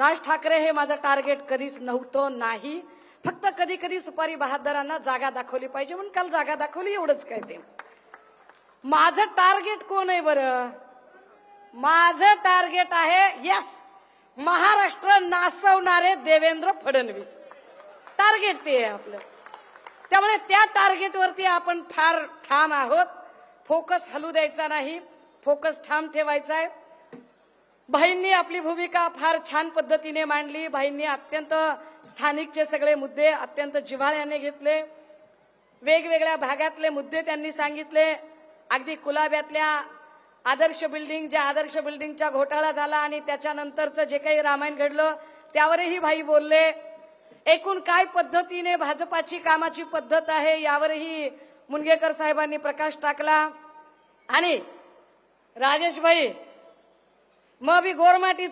राज ठाकरे हे माझं टार्गेट कधीच नव्हतं नाही. फक्त कधी कधी सुपारी बहादरांना जागा दाखवली पाहिजे म्हणून काल जागा दाखवली एवढंच काय ते. माझं टार्गेट कोण आहे बरं? माझं टार्गेट आहे यस महाराष्ट्र नाचवणारे देवेंद्र फडणवीस. टार्गेट ते आहे आपलं. त्यामुळे त्या टार्गेटवरती आपण फार ठाम आहोत. फोकस हलू द्यायचा नाही. फोकस ठाम ठेवायचा आहे. भाईंनी आपली भूमिका फार छान पद्धतीने मांडली. भाईंनी अत्यंत स्थानिकचे सगळे मुद्दे अत्यंत जिव्हाळ्याने घेतले. वेगवेगळ्या भागातले मुद्दे त्यांनी सांगितले. अगदी कुलाब्यातल्या आदर्श बिल्डिंग ज्या आदर्श बिल्डिंगचा घोटाळा झाला आणि त्याच्यानंतरचं जे काही रामायण घडलं त्यावरही भाई बोलले. एकूण काय पद्धतीने भाजपाची कामाची पद्धत आहे यावरही मुनगेकर साहेबांनी प्रकाश टाकला. आणि राजेश भाई मग बी गोरमाटी